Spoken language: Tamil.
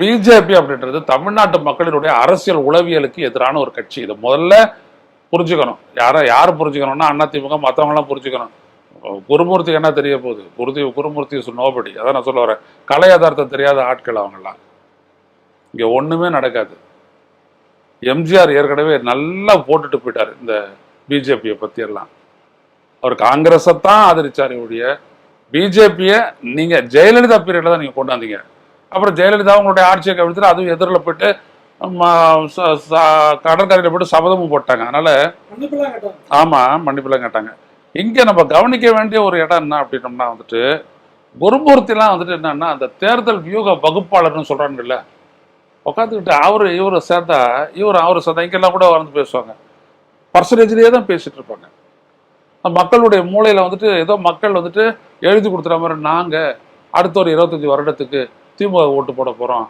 பிஜேபி அப்படின்றது தமிழ்நாட்டு மக்களினுடைய அரசியல் உளவியலுக்கு எதிரான ஒரு கட்சி. இதை முதல்ல புரிஞ்சுக்கணும். யாரை யார் புரிஞ்சுக்கணும்னா அதிமுக மற்றவங்களாம் புரிஞ்சுக்கணும். குருமூர்த்திக்கு என்ன தெரிய போகுது? குருதி குருமூர்த்தி நோபடி அதான் நான் சொல்ல வரேன். கலை யதார்த்தம் தெரியாத ஆட்கள் அவங்கெல்லாம். இங்கே ஒன்றுமே நடக்காது. எம்ஜிஆர் ஏற்கனவே நல்லா போட்டுட்டு போயிட்டார் இந்த பிஜேபியை பற்றியெல்லாம் அவர் காங்கிரஸை தான் ஆதரிச்சார் இவருடைய பிஜேபியை நீங்கள் ஜெயலலிதா பீரியடில் தான் நீங்கள் கொண்டாந்தீங்க அப்புறம் ஜெயலலிதா உங்களுடைய ஆட்சியை கவிழ்த்துட்டு அதுவும் எதிரில் போயிட்டு கடற்கரையில் போயிட்டு சபதமும் போட்டாங்க. அதனால ஆமாம் மன்னிப்புலாம் கேட்டாங்க. இங்கே நம்ம கவனிக்க வேண்டிய ஒரு இடம் என்ன அப்படின்னம்னா வந்துட்டு குருமூர்த்திலாம் வந்துட்டு என்னன்னா அந்த தேர்தல் வியூக வகுப்பாளர்னு சொல்கிறாங்கல்ல உட்காந்துக்கிட்டு அவர் இவரை சேர்ந்தா இவர் அவரை சேர்ந்தா இங்கெல்லாம் கூட வந்து பேசுவாங்க. பர்சன்டேஜ்லேயே தான் பேசிட்டு இருப்பாங்க. மக்களுடைய மூளையில் வந்துட்டு ஏதோ மக்கள் வந்துட்டு எழுதி கொடுத்துற மாதிரி நாங்கள் அடுத்த ஒரு இருபத்தஞ்சி வருடத்துக்கு திமுக ஓட்டு போட போகிறோம்